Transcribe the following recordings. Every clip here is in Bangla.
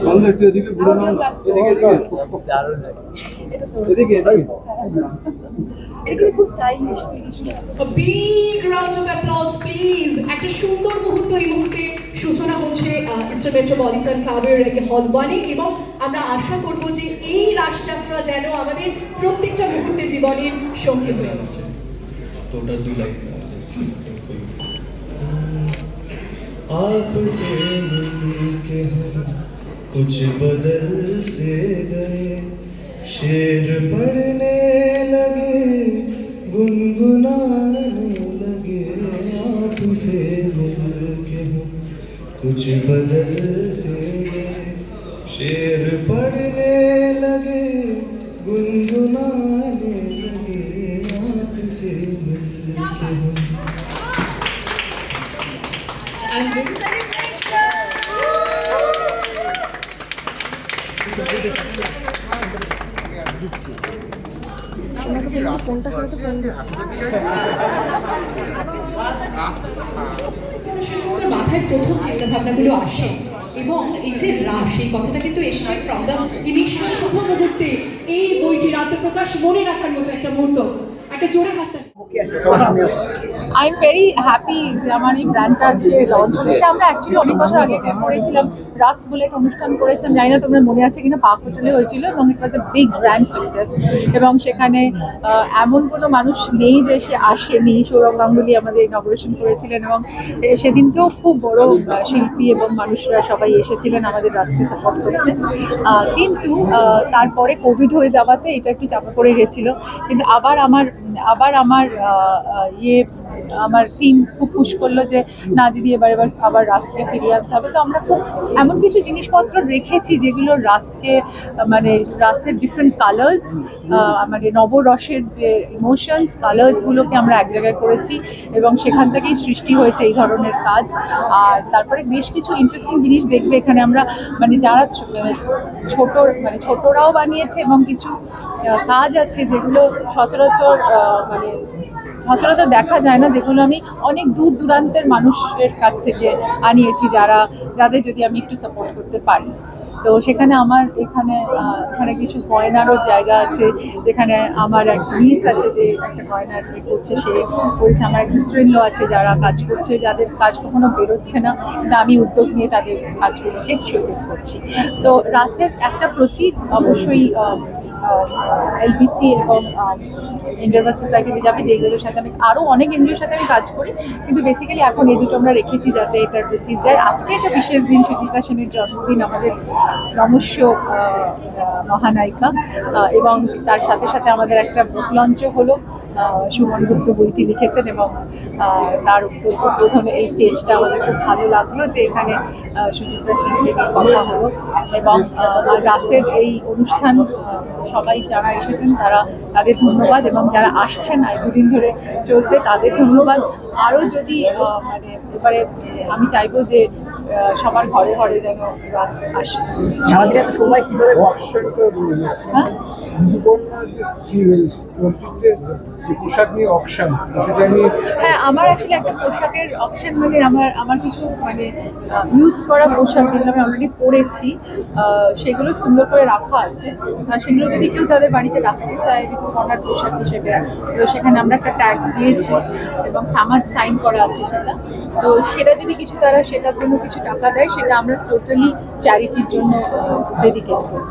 চল একটু এদিকে ঘুরে নাও এদিকে এদিকে। এদিকে এদিকে। A big round of applause, please. একটা সুন্দর মুহূর্ত এই মুহূর্তে। সূচনা হচ্ছে ইস্টার মেট্রোপলিটন ক্লাবের হল ওয়ানে এবং আমরা আশা করব যে এই রাসযাত্রা যেন আমাদের প্রত্যেকটা মুহূর্তে জীবনের সঙ্গী হয়ে ওঠে total do like uh, just sing for you. आपसे मिलके हम कुछ बदल से गए शेर पढ़ने लगे गुनगुनाने लगे आपसे मिलके हम कुछ बदल से शेर पढ़ने लगे गुनगुनाने लगे आपसे मिलके हम And সেনগুপ্তর মাথায় প্রথম চিন্তা ভাবনাগুলো আসে এবং এই যে রাস এই কথাটা কিন্তু এসছে ফ্রম দ্য ইনিশিয়াল শুভ মুহূর্তে। এই বইটির আত্মপ্রকাশ মনে রাখার মতো একটা মুহূর্ত, একটা জোরে হাতটা আই এম ভেরি হ্যাপি যে আমার এই ব্র্যান্ডটা আজকে লঞ্চ হলো। এটা আমরা অ্যাকচুয়ালি অনেক বছর আগে করেছিলাম। রাস বলে একটা অনুষ্ঠান করেছিলাম, জানি না তোমরা মনে আছে কিনা পার্ক হোটেলে হয়েছিল এবং it was a big brand success এবং সেখানে এমন কোনো মানুষ নেই যে সে আসেনি। সৌরভ গাঙ্গুলি আমাদের ইনগ্রেশন করেছিলেন এবং সেদিনকেও খুব বড় শিল্পী এবং মানুষরা সবাই এসেছিলেন আমাদের রাসকে সাপোর্ট করতে। কিন্তু তারপরে কোভিড হয়ে যাওয়াতে এটা একটু চাপা পড়ে গেছিল। কিন্তু আবার আমার আবার আমার ইয়ে আমার টিম খুব পুশ করল যে, না দিদি, এবার এবার আবার রাসকে ফিরিয়ে আনতে হবে। তো আমরা খুব এমন কিছু জিনিসপত্র রেখেছি যেগুলো রাসকে মানে রাসের ডিফারেন্ট কালার্স মানে নবরসের যে ইমোশনস কালার্সগুলোকে আমরা এক জায়গায় করেছি এবং সেখান থেকেই সৃষ্টি হয়েছে এই ধরনের কাজ। আর তারপরে বেশ কিছু ইন্টারেস্টিং জিনিস দেখবে এখানে আমরা মানে যারা মানে ছোট মানে ছোটরাও বানিয়েছে এবং কিছু কাজ আছে যেগুলো সচরাচর মানে সচরাচর দেখা যায় না, যেগুলো আমি অনেক দূর দূরান্তের মানুষের কাছ থেকে আনিয়েছি, যারা, যাদের যদি আমি একটু সাপোর্ট করতে পারি। তো সেখানে আমার এখানে এখানে কিছু গয়নারও জায়গা আছে, যেখানে আমার এক মিস আছে যে একটা গয়নার এ করছে, সে করেছে আমার এক সিস্টার আছে যারা কাজ করছে, যাদের কাজ কখনো বেরোচ্ছে না, কিন্তু আমি উদ্যোগ নিয়ে তাদের কাজগুলোকে শোকেস করছি। তো রাসের একটা প্রসিডস অবশ্যই এলবিসি এবং ইন্টারভাস সোসাইটিতে যাবে যেগুলোর সাথে আমি আরও অনেক এনজিওর সাথে আমি কাজ করি, কিন্তু বেসিক্যালি এখন এই দুটো আমরা রেখেছি যাতে এটার প্রসিজার আজকে একটা বিশেষ দিন সুচিতা সেনের জন্মদিন, আমাদের নমস্য মহানায়িকা এবং তার সাথে সাথে আমাদের একটা বুক লঞ্চও হলো। সুমন গুপ্ত বইটি লিখেছেন এবং তার উদ্বোধনে এই স্টেজটা আমাদের খুব ভালো লাগল যে এখানে সুচিত্রা সেনকে নিয়ে কথা হলো এবং রাসের এই অনুষ্ঠান সবাই যারা এসেছেন তারা তাদের ধন্যবাদ এবং যারা আসছেন এই দুদিন ধরে চলবে তাদের ধন্যবাদ। আরও যদি মানে এবারে আমি চাইব যে সবার ঘরে ঘরে যেন রাস আসে। সারাদিন এত সময় কীভাবে হ্যাঁ? পোশাক নিয়ে অপশন সেটা নিয়ে হ্যাঁ আমার অ্যাকচুয়ালি একটা পোশাকের অপশন মানে আমার আমার কিছু মানে ইউজ করা পোশাক যেগুলো আমি অলরেডি পরেছি আহ, সেগুলো সুন্দর করে রাখা আছে। আর সেগুলো যদি কেউ তাদের বাড়িতে রাখতে চায় ঋতুপর্ণার পোশাক হিসেবে তো সেখানে আমরা একটা ট্যাগ দিয়েছি এবং সামাজ সাইন করা আছে সেটা। তো সেটা যদি কিছু তারা সেটার জন্য কিছু টাকা দেয় সেটা আমরা টোটালি চ্যারিটির জন্য ডেডিকেট করব।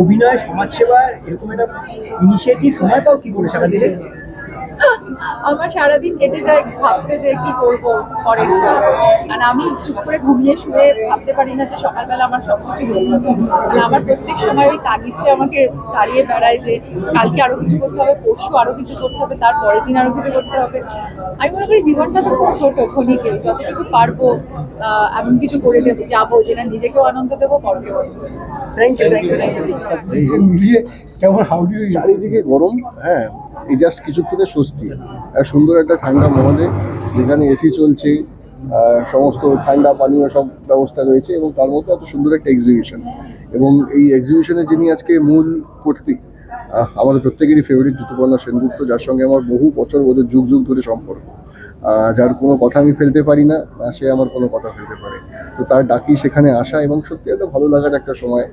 অভিনয় সমাজসেবা এরকম একটা ইনিশিয়েটিভ সময় পাও কি করে সারাদিনে আমার সারাদিন কেটে যায় ভাবতে যে কি করব পরের আর আমি চুপ করে ঘুমিয়ে শুয়ে ভাবতে পারি না যে সকালবেলা আমার সবকিছু হয়ে যাবে। মানে আমার প্রত্যেক সময় ওই তাগিদটা আমাকে দাঁড়িয়ে বেড়ায় যে কালকে আরও কিছু করতে হবে পরশু আরও কিছু করতে হবে তার পরের দিন আরও কিছু করতে হবে। আমি মনে করি জীবনটা তো খুব ছোট ক্ষণিকে যতটুকু পারব আহ, এমন কিছু করে দেবো যাব যেটা নিজেকেও আনন্দ দেবো পরকে thank you thank you thank you চারিদিকে গরম হ্যাঁ। এই জাস্ট কিছুক্ষণের স্বস্তি। সুন্দর একটা ঠান্ডা মহলে যেখানে এসি চলছে সমস্ত ঠান্ডা পানীয় সব ব্যবস্থা রয়েছে এবং তার মধ্যে এত সুন্দর একটা এক্সিবিশন এবং এই এক্সিবিশনে যিনি আজকে মূল কর্তৃক আমাদের প্রত্যেকেরই ফেভারিট ঋতুপর্ণা সেনগুপ্ত, যার সঙ্গে আমার বহু বছর বোধহয় যুগ যুগ ধরে সম্পর্ক। যার কোনো কথা আমি ফেলতে পারি না সে আমার কোনো কথা ফেলতে পারে। তো তার ডাকি সেখানে আসা এবং সত্যি একটা ভালো লাগার একটা সময়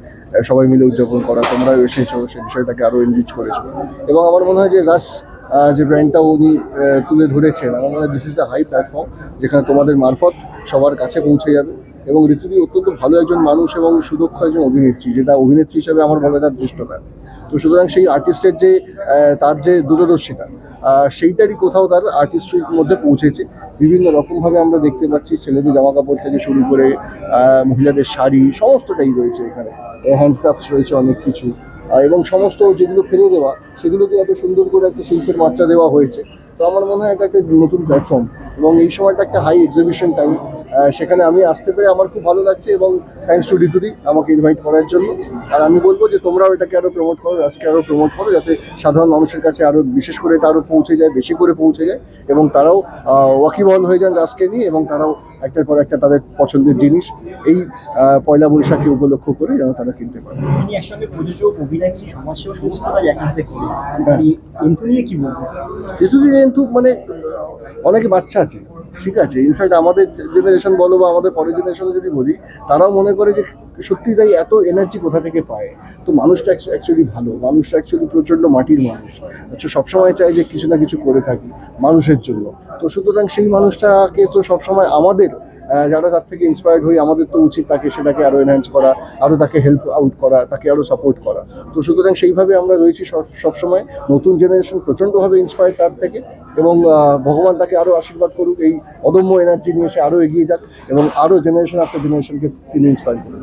সবাই মিলে উদযাপন করা তোমরা এসেছ সেই বিষয়টাকে আরও এনরিচ করেছ। এবং আমার মনে হয় যে রাস যে ব্র্যান্ডটা উনি তুলে ধরেছেন, আমার মনে হয় this is the high platform যেখানে তোমাদের মারফত সবার কাছে পৌঁছে যাবে। এবং ঋতুদি অত্যন্ত ভালো একজন মানুষ এবং সুদক্ষ একজন অভিনেত্রী, যেটা অভিনেত্রী হিসাবে আমার ভালো তার দৃষ্টতা। তো সুতরাং সেই আর্টিস্টের যে তার যে দূরদর্শিতা সেইটারই কোথাও তার আর্টিস্ট্রির মধ্যে পৌঁছেছে। বিভিন্ন রকমভাবে আমরা দেখতে পাচ্ছি, ছেলেদের জামা কাপড় থেকে শুরু করে মহিলাদের শাড়ি, সমস্তটাই রয়েছে এখানে। হ্যান্ডক্রাফটস রয়েছে অনেক কিছু। এবং সমস্ত যেগুলো ফেলে দেওয়া সেগুলোকে এত সুন্দর করে একটা শিল্পের মাত্রা দেওয়া হয়েছে। তো আমার মনে হয় এটা একটা নতুন প্ল্যাটফর্ম এবং এই সময়টা একটা হাই এক্সিবিশন টাইম সেখানে আমি আসতে পেরে আমার খুব ভালো লাগছে এবং থ্যাংকস টু ঋতুদি আমাকে ইনভাইট করার জন্য। আর আমি বলব যে তোমরাও এটাকে আরও প্রমোট করো আজকে আরও প্রমোট করো যাতে সাধারণ মানুষের কাছে আরও বিশেষ করে এটা আরও পৌঁছে যায় বেশি করে পৌঁছে যায় এবং তারাও ওয়াকিবহল হয়ে যান রাজকে নিয়ে এবং তারাও একটার পর একটা তাদের পছন্দের জিনিস এই পয়লা বৈশাখী উপলক্ষ করে যেন তারা কিনতে পারে। মানে অনেকে বাচ্চা আছে। ঠিক আছে ইনফ্যাক্ট আমাদের জেনারেশন বলো বা আমাদের পরের জেনারেশনে যদি বলি, তারাও মনে করে যে সত্যি তাই এত এনার্জি কোথা থেকে পায়? তো মানুষটা অ্যাকচুয়ালি ভালো, মানুষটা অ্যাকচুয়ালি প্রচণ্ড মাটির মানুষ। আচ্ছা সবসময় চাই যে কিছু না কিছু করে থাকি, মানুষের জন্য। তো সুতরাং সেই মানুষটাকে তো সবসময় আমাদের যারা তার থেকে ইন্সপায়ার্ড হই, আমাদের তো উচিত তাকে, সেটাকে আরও এনহ্যান্স করা আরও তাকে হেল্প আউট করা, তাকে আরও সাপোর্ট করা। তো সুতরাং সেইভাবে আমরা রয়েছি সব- সবসময়। নতুন জেনারেশন প্রচণ্ডভাবে ইন্সপায়ার্ড তার থেকে। এবং ভগবান তাকে আরও আশীর্বাদ করুক, এই অদম্য এনার্জি নিয়ে সে আরও এগিয়ে যাক এবং আরও জেনারেশন আফটার জেনারেশনকে তিনি ইন্সপায়ার করুন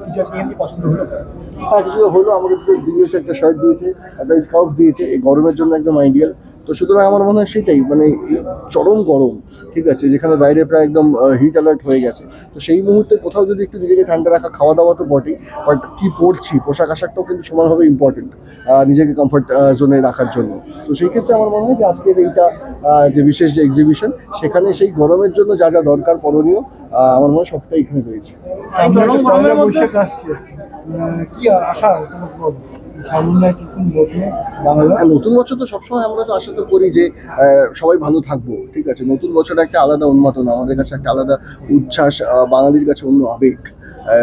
হ্যাঁ কিছু হলো, আমাকে দিয়েছে, একটা শার্ট দিয়েছে, একটা স্কার্ফ দিয়েছে, এই গরমের জন্য একদম আইডিয়াল তো সুতরাং আমার মনে হয় সেটাই মানে চরম গরম, ঠিক আছে, যেখানে বাইরে প্রায় একদম হিট অ্যালার্ট হয়ে গেছে। তো সেই মুহূর্তে কোথাও যদি একটু নিজেকে ঠান্ডা রাখা খাওয়া দাওয়া তো বটেই বাট কি পরছি? পোশাক আশাকটাও কিন্তু সমানভাবে ইম্পর্টেন্ট নিজেকে কমফর্ট জোনে রাখার জন্য। তো সেই ক্ষেত্রে আমার মনে হয় যে আজকের এইটা যে বিশেষ যে এক্সিবিশন সেখানে সেই গরমের জন্য যা যা দরকার করণীয় আমার মনে হয় সবটাই এখানে রয়েছে। কি আশা নতুন বছর হ্যাঁ নতুন বছর তো সবসময় আমরা তো আশা তো করি যে সবাই ভালো থাকব ঠিক আছে? নতুন বছর একটা আলাদা উন্মাদনা আমাদের কাছে একটা আলাদা উচ্ছ্বাস বাঙালির কাছে অন্য আবেগ।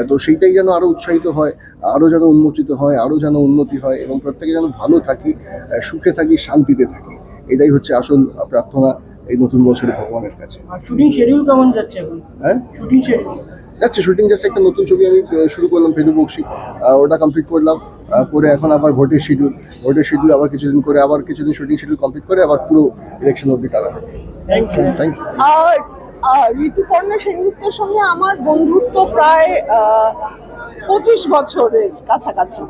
তো সেইটাই যেন আরও উৎসাহিত হয় আরও যেন উন্মোচিত হয় আরও যেন উন্নতি হয় এবং প্রত্যেকে যেন ভালো থাকি সুখে থাকি শান্তিতে থাকি। এটাই হচ্ছে আসল প্রার্থনা। এই নতুন বছরে ভগবানের কাছে। শুটিং শিডিউল কেমন যাচ্ছে এখন? হ্যাঁ? শুটিং শিডিউল যাচ্ছে শুটিং জাস্ট একটা নতুন ছবি আমি শুরু করলাম ফেলু বক্সি ওটা কমপ্লিট করলাম। করে এখন আবার ভোটের শিডিউল ভোটের শিডিউল আবার কিছুদিন করে আবার কিছুদিন শুটিং শিডিউল কমপ্লিট করে আবার পুরো ইলেকশন অবধি টাকা thank you thank you Rituparna সেনগুপ্তের সঙ্গে আমার বন্ধুত্ব প্রায় পঁচিশ বছরের কাছাকাছি।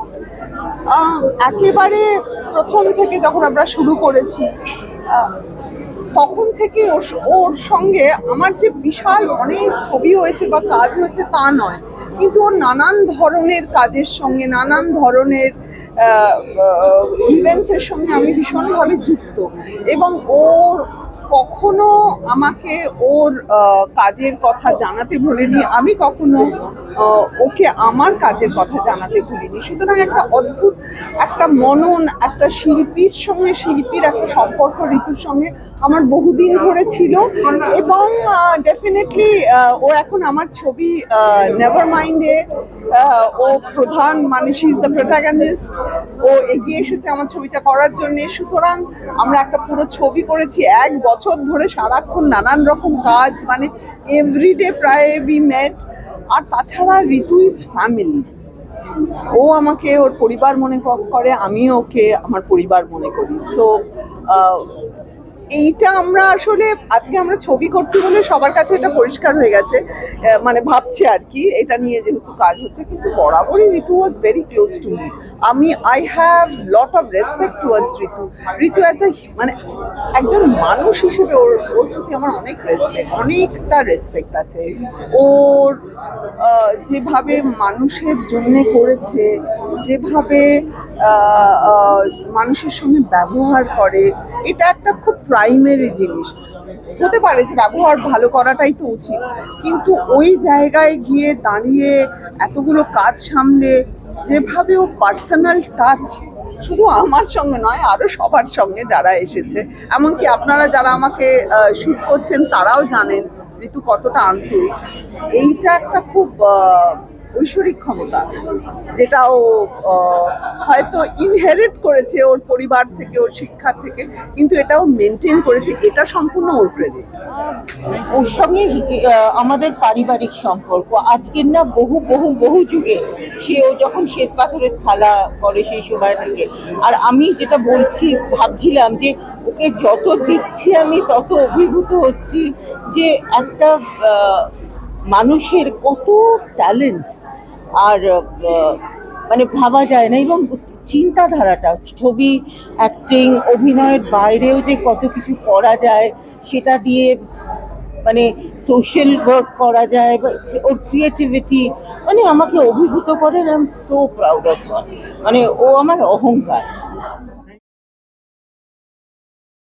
একেবারে প্রথম থেকে যখন আমরা শুরু করেছি তখন থেকে ওর ওর সঙ্গে আমার যে বিশাল অনেক ছবি হয়েছে বা কাজ হয়েছে তা নয়। কিন্তু ওর নানান ধরনের কাজের সঙ্গে, নানান ধরনের ইভেন্টসের সঙ্গে আমি ভীষণভাবে যুক্ত। এবং ওর কখনো আমাকে ওর কাজের কথা জানাতে ভুলিনি আমি কখনো ওকে আমার কাজের কথা জানাতে ভুলিনি সুতরাং একটা অদ্ভুত, একটা মনন, একটা শিল্পীর সঙ্গে, শিল্পীর একটা সম্পর্ক ঋতুর সঙ্গে আমার বহুদিন ধরে ছিল। এবং ডেফিনেটলি ও এখন আমার ছবি নেভার মাইন্ডে ও প্রধান মানে শি ইজ দ্য প্রোটাগনিস্ট ও এগিয়ে এসেছে আমার ছবিটা করার জন্য। সুতরাং আমরা একটা পুরো ছবি করেছি, এক বছর ধরে সারাক্ষণ নানান রকম কাজ মানে এভরিডে প্রায় বি মেট আর তাছাড়া ঋতু ইজ ফ্যামিলি ও আমাকে ওর পরিবার মনে করে আমি ওকে আমার পরিবার মনে করি। সো এইটা আমরা আসলে, আজকে আমরা ছবি করছি বলে সবার কাছে এটা পরিষ্কার হয়ে গেছে। মানে ভাবছে আর কি, এটা নিয়ে যেহেতু কাজ হচ্ছে, কিন্তু বরাবরই Ritu was very close to me আমি I have lot of respect towards Ritu. Ritu as a মানে একজন মানুষ হিসেবে ওর ওর প্রতি আমার অনেক রেসপেক্ট অনেকটা রেসপেক্ট আছে। ওর যেভাবে মানুষের জন্যে করেছে যেভাবে মানুষের সঙ্গে ব্যবহার করে, এটা একটা খুব প্রাইমারি জিনিস। হতে পারে যে ব্যবহার ভালো করাটাই তো উচিত, কিন্তু ওই জায়গায় গিয়ে দাঁড়িয়ে এতগুলো কাজ সামলে, যেভাবে ও পার্সোনাল টাচ শুধু আমার সঙ্গে নয় আরও সবার সঙ্গে যারা এসেছে, এমনকি আপনারা যারা আমাকে শুট করছেন, তারাও জানেন ঋতু কতটা আন্তরিক। এইটা একটা খুব ঐশ্বরিক ক্ষমতা যেটা ও হয়তো ইনহেরিট করেছে ওর পরিবার থেকে, ওর শিক্ষা থেকে, কিন্তু এটাও মেনটেন করেছে, এটা সম্পূর্ণ ওর ক্রেডিট ওর সঙ্গে আমাদের পারিবারিক সম্পর্ক। আজকের না বহু বহু বহু যুগে সে ও যখন শ্বেত পাথরের থালা করে সেই সময় থেকে। আর আমি যেটা বলছি, ভাবছিলাম যে ওকে যত দেখছি আমি, তত অভিভূত হচ্ছি যে একটা মানুষের কত ট্যালেন্ট আর মানে ভাবা যায় না এবং চিন্তাধারাটা, ছবি অ্যাক্টিং অভিনয়ের বাইরেও যে কত কিছু করা যায়, সেটা দিয়ে মানে সোশ্যাল ওয়ার্ক করা যায় বা ওর ক্রিয়েটিভিটি মানে আমাকে অভিভূত করে I am so proud of মানে ও আমার অহংকার।